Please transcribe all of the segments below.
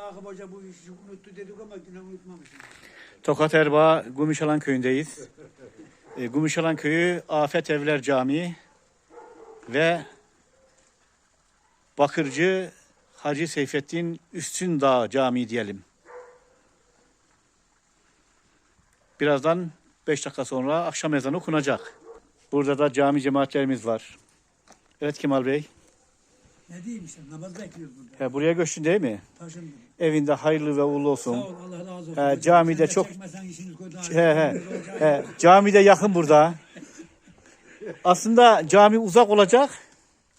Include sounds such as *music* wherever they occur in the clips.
Ragıp Hoca bu işi unuttu dedik ama yine unutmamışız. Tokat Erbaa Gümüşalan köyündeyiz. E, Gümüşalan köyü Afet Evler Camii ve Bakırcı Hacı Seyfettin Üstün Dağ Camii diyelim. Birazdan 5 dakika sonra akşam ezanı okunacak. Burada da cami cemaatlerimiz var. Evet Kemal Bey. Ne diyeyim işte namaz bekliyoruz burada. He, buraya göçtün değil mi? Taşındım. evinde hayırlı ve uğurlu olsun. Sağ ol Allah razı olsun. He, camide çok-. He he. he. Cami de yakın burada. Aslında cami uzak olacak.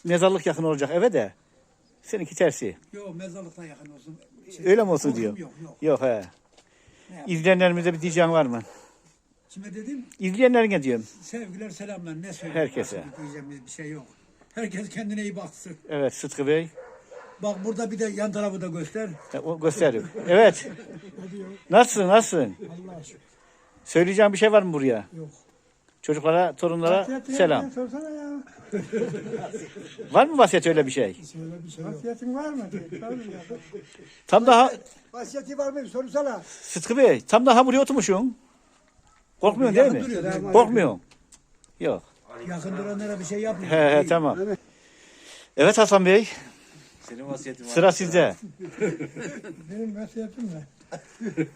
Mezarlık yakın olacak eve de. Seninki tersi. Yok mezarlıktan yakın olsun. Şey, Öyle mi olsun diyor? Yok yok. Yok he. İzleyenlerimize bir diyeceğin var mı? Kime dedim? İzleyenlerine diyorum. Sevgiler selamlar. Ne söyleyeyim? Herkese. Diyeceğimiz bir şey yok. Herkes kendine iyi baksın. Evet Sıtkı Bey. Bak burada bir de yan tarafı da göster. He, o gösteriyor. Evet. Nasılsın? Nasılsın? Allah şükür. Söyleyeceğim bir şey var mı buraya? Yok. Çocuklara, torunlara selam. Sorsana ya. *laughs* Var mı vasiyet öyle bir şey? Söyle bir şey yok. Vasiyetin var mı? Tabii ya. Tam daha Vasiyeti var mı? Sorsana. Sıtkı Bey, tam daha buraya oturmuşsun. Korkmuyorsun değil Yakın duruyor, mi? değil mi? Korkmuyorsun. Yok. Yakın duranlara bir şey yapmıyor. He he tamam. Evet Hasan Bey, Senin vasiyetin var. sıra sizde. *laughs* Benim vasiyetim ne? *laughs*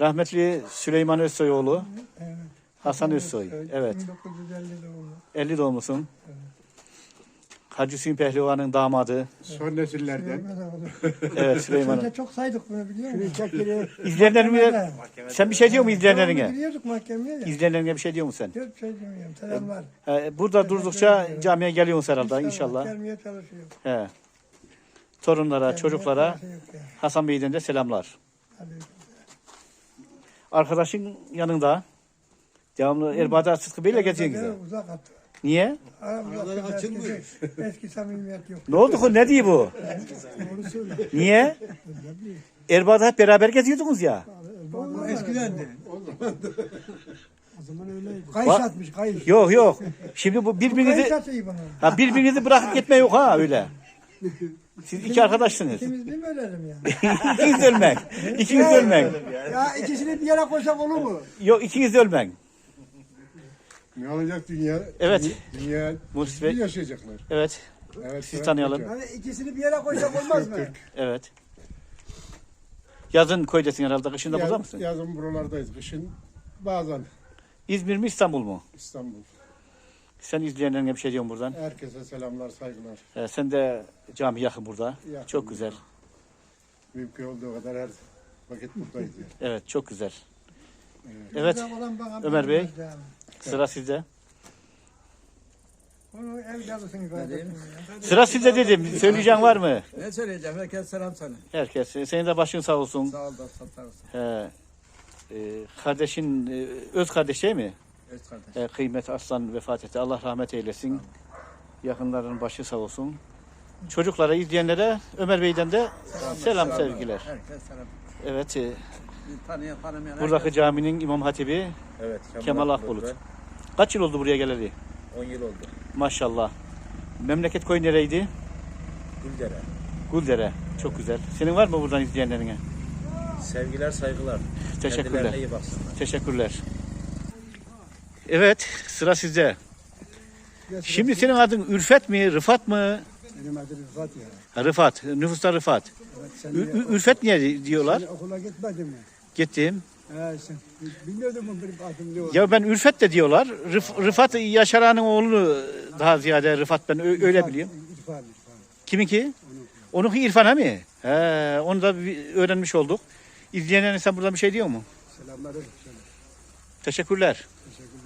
Rahmetli Süleyman Özsoyoğlu, Evet. Hasan Özsoy. Evet, 1950 doğumlu. 50 doğumlusun. Hacı Hüseyin Pehlivan'ın damadı. Son nesillerden. Evet Süleyman'ın. Önce çok saydık bunu biliyor musun? Çekili. İzleyenlerine, sen bir şey diyor musun izleyenlerine? Gidiyorduk mahkemeye ya. İzleyenlerine bir şey diyor musun Yok şey demiyorum. Selamlar. sen? He, burada durdukça camiye geliyorsun herhalde inşallah. Gelmeye çalışıyor. He. Torunlara, çocuklara Gelmeye çalışıyor ya. Hasan Bey'den de selamlar. Arkadaşın yanında. Devamlı Erbağ'da Sıtkı Bey'le geziyorsun güzel. Uzak at. Niye? Aramızda açılmıyor. Eski, eski samimiyet yok. Ne oldu ki? Ne diyor bu? Doğru söyle. Niye? Erbağ'da hep beraber geziyordunuz ya. Bu eskidendi. O zaman öyleydi. Kayış Va- atmış kayış. Yok yok. Şimdi bu Kayış birbirinizi atıyor bana. ha birbirinizi bırakıp gitme yok ha öyle. Siz iki arkadaşsınız. İkimiz bir mi ölelim ya? *laughs* ikiniz de ölmek. İkiniz de ölmek. ya ikisini bir yere koysak olur mu? Yok ikiniz de ölmek. Ne olacak dünya? Evet. Dü- Dünya bir Bey. yaşayacaklar. Evet. Evet. Sizi tanıyalım. Hani ikisini bir yere koysak olmaz mı? Evet. Yazın koydasın herhalde. Kışın da burada mısın? Yazın buralardayız. Kışın bazen İzmir mi İstanbul mu? İstanbul. Sen izleyenlerine bir şey diyorsun buradan. Herkese selamlar, saygılar. Ee, sen de cami yakın burada. Yakın. Çok güzel. Mümkün olduğu kadar her vakit buradayız. yani. Evet çok güzel. Evet. Güzel olan bana Ömer Bey. güzel. Sıra sizde. Onu kardeşim? Sıra sizde dedim. Söyleyeceğin var mı? Ne söyleyeceğim? Herkes selam sana. Herkes. Senin de başın sağ olsun. Sağ ol da satarsın. He. Ee, kardeşin, e, öz kardeş değil mi? Evet kardeş. Ee, Kıymet Aslan vefat etti. Allah rahmet eylesin. Yakınların başı sağ olsun. Çocuklara, izleyenlere Ömer Bey'den de selam sevgiler. Herkes selam. Evet, e, tanıyan tanımayan buradaki herkes. caminin imam hatibi Evet. Kemal Akbulut. Kaç yıl oldu buraya geleli? 10 yıl oldu. Maşallah. Memleket koyu nereydi? Güldere. Guldere. Çok güzel. Senin var mı buradan izleyenlerine? Sevgiler, saygılar. Teşekkürler. Kendilerine iyi baksınlar. Teşekkürler. Evet, sıra sizde. Şimdi senin adın Ülfet mi, Rıfat mı? Benim adım Rıfat ya. Ha, Rıfat, nüfusta Rıfat. Evet, sen Ü- Ü- Ülfet niye diyorlar? sen okula gitmedin mi? Gittim. He sen. Bilmiyordun mu benim adım ne olduğunu? Ya ben Ülfet de diyorlar. Rıf- Rıfat Yaşaran'ın oğlunu daha ziyade Rıfat ben ö- öyle biliyorum. İrfan, İrfan. Kiminki? Onunki İrfan ha mi? He, onu da bir öğrenmiş olduk. İzleyenlerine sen buradan bir şey diyor mu? Selamlar. Teşekkürler. Teşekkürler.